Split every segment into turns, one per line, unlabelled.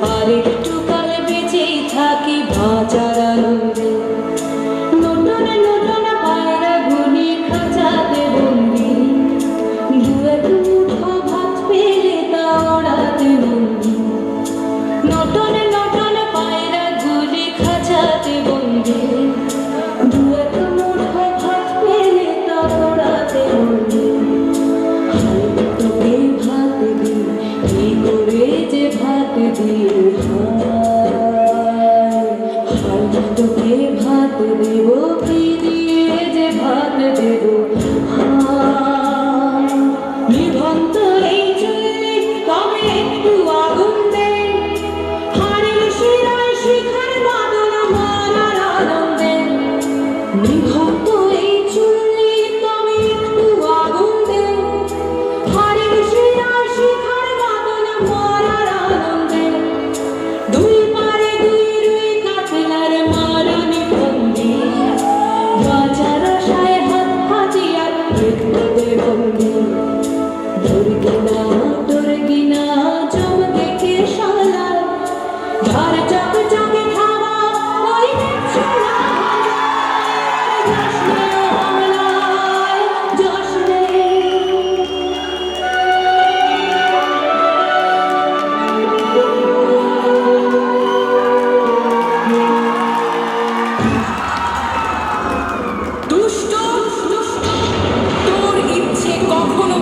Hare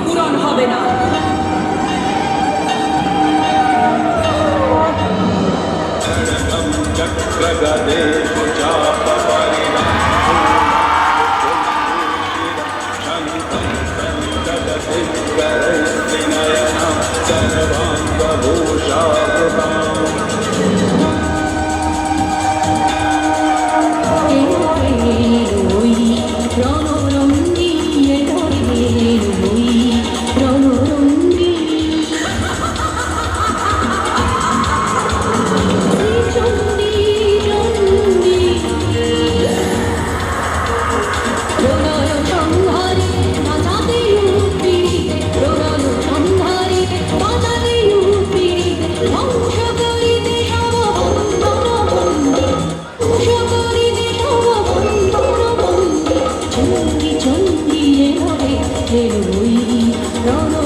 পূরণ হবে না।
চক্রগদেশ দিয়ে হবে বেরোই রণ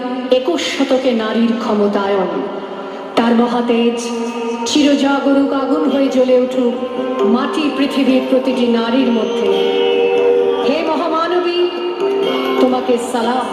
একুশ শতকে নারীর ক্ষমতায়ন। তার মহাতেজ চিরজাগরুক আগুন হয়ে জ্বলে উঠুক মাটি পৃথিবীর প্রতিটি নারীর মধ্যে। হে মহামানবী, তোমাকে সালাম।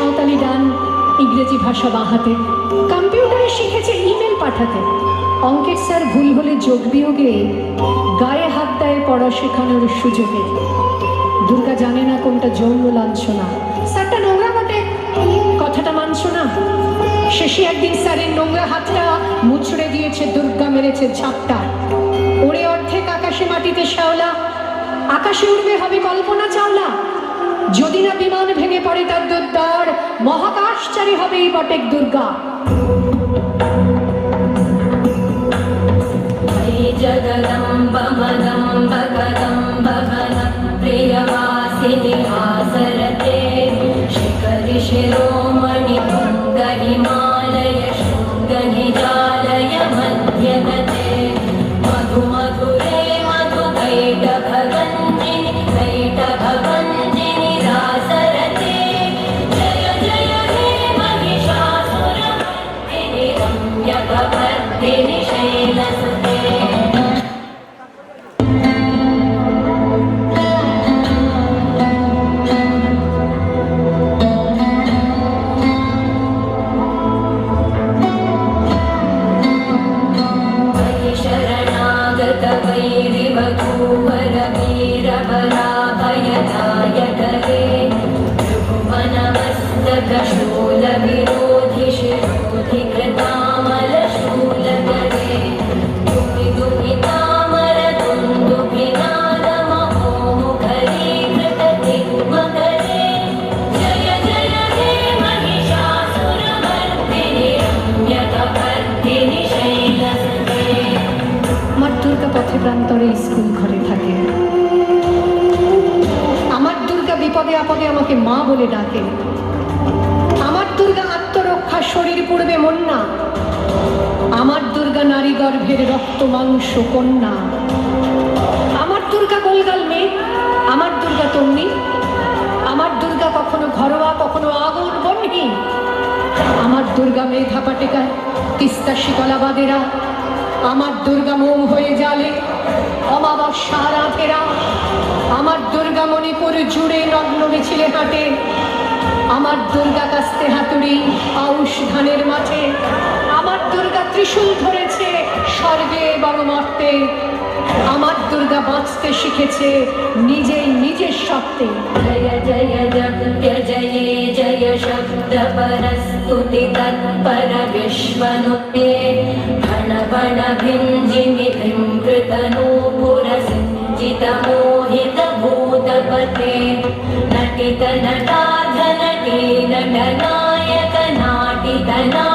সাঁওতালি গান ইংরেজি ভাষা বাহাতে। কম্পিউটারে শিখেছে ইমেল পাঠাতে। অঙ্কের স্যার ভুল হলে যোগ বিয়োগে গায়ে হাত দেয় পড়া শেখানোর সুযোগে। দুর্গা জানে না কোনটা যৌন লাঞ্ছনা। স্যারটা নোংরা বটে। কথাটা মানছো না? শেষে একদিন স্যারের নোংরা হাতটা মুচড়ে দিয়েছে, দুর্গা মেরেছে ঝাপটা। ওরে অর্ধেক আকাশে মাটিতে শ্যাওলা, আকাশে উঠবে হবে কল্পনা চাওলা। যদি না বিমান ভেঙে পড়ে তার দুর্দার মহাকাশচারী হবে এই বটেক দুর্গা
मयि जगदम्ब मदम्ब कदम्ब घन प्रियवासिनि आसरते शिखरि
আমাকে মা বলে ডাকে। আমার দুর্গা আত্মরক্ষা শরীর পূর্বে মন্না। আমার দুর্গা নারী গর্ভের রক্ত মাংস কন্যা। আমার দুর্গা গোলগাল মেয়ে। আমার দুর্গা তন্নি। আমার দুর্গা কখনো ঘরোয়া, কখনো আগুন বন্যি আমার দুর্গা মেধা পাটেকায় তিস্তা শীতলাবাদেরা আমার দুর্গা মোম হয়ে জালে অমাবস্যা রাধেরা আমার দুর্গা মণিপুর জুড়ে নগ্ন মিছিলে হাঁটে। আমার দুর্গা কাস্তে হাতুড়ি আউশ ধানের মাঠে। আমার দুর্গা ত্রিশূল ধরেছে স্বর্গে এবং মর্তে আমার দুর্গা বাঁচতে শিখেছে নিজেই নিজের শব্দে
জয় জয় জব্দ জয়ে, জয় শব্দ পরস্তুতি তৎপর বিশ্বনুতে ভণ ভণ ভিঞ্জিনি ভৃঙ্কৃতনূপুর সঞ্চিত মোহিত ভূতপতে। নটিত নটাধ নটি নটনায়ক, নাটিত না